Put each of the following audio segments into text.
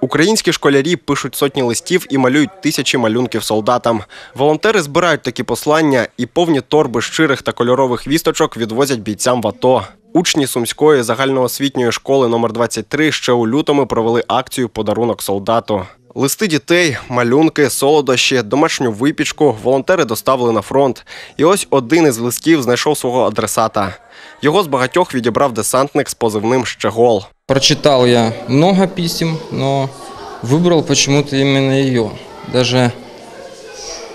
Українські школярі пишуть сотні листів і малюють тисячі малюнків солдатам. Волонтери збирають такі послання і повні торби щирих та кольорових вісточок відвозять бійцям в АТО. Учні Сумської загальноосвітньої школи номер 23 ще у лютому провели акцію Подарунок солдату. Листи дітей, малюнки, солодощі, домашню випічку волонтери доставили на фронт. І ось один із листів знайшов свого адресата. Його з багатьох відібрав десантник з позивним Щегол. Прочитал я много писем, но выбрал почему-то именно ее. Даже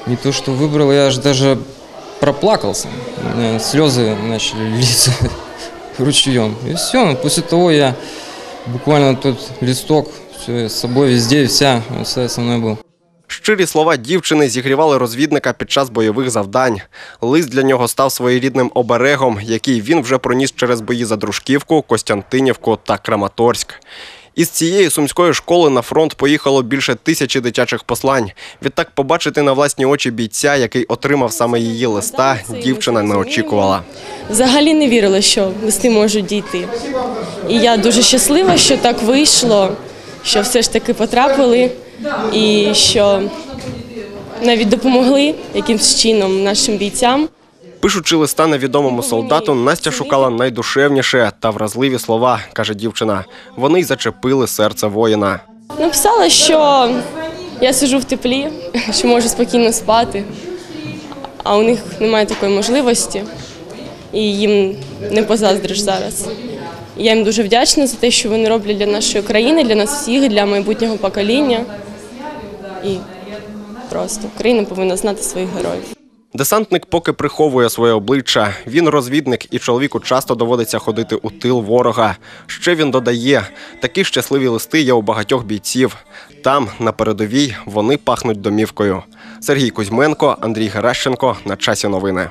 не то, что выбрал, я аж даже проплакался. У меня слезы начали литься ручьем. И все, после того я буквально тут листок все, собою везде, вся, все со мною було. Щирі слова дівчини зігрівали розвідника під час бойових завдань. Лист для нього став своєрідним оберегом, який він вже проніс через бої за Дружківку, Костянтинівку та Краматорськ. Із цієї сумської школи на фронт поїхало більше тисячі дитячих послань. Відтак побачити на власні очі бійця, який отримав саме її листа, дівчина не очікувала. Взагалі не вірила, що листи можуть дійти. І я дуже щаслива, що так вийшло, що все ж таки потрапили і що навіть допомогли якимсь чином нашим бійцям. Пишучи листа невідомому солдату, Настя шукала найдушевніше та вразливі слова, каже дівчина. Вони й зачепили серце воїна. Написала, що я сиджу в теплі, що можу спокійно спати, а у них немає такої можливості, і їм не позаздриш зараз. Я їм дуже вдячна за те, що вони роблять для нашої країни, для нас всіх, для майбутнього покоління. І просто Україна повинна знати своїх героїв. Десантник поки приховує своє обличчя. Він розвідник, і чоловіку часто доводиться ходити у тил ворога. Ще він додає: такі щасливі листи є у багатьох бійців. Там, на передовій, вони пахнуть домівкою. Сергій Кузьменко, Андрій Геращенко. На часі новини.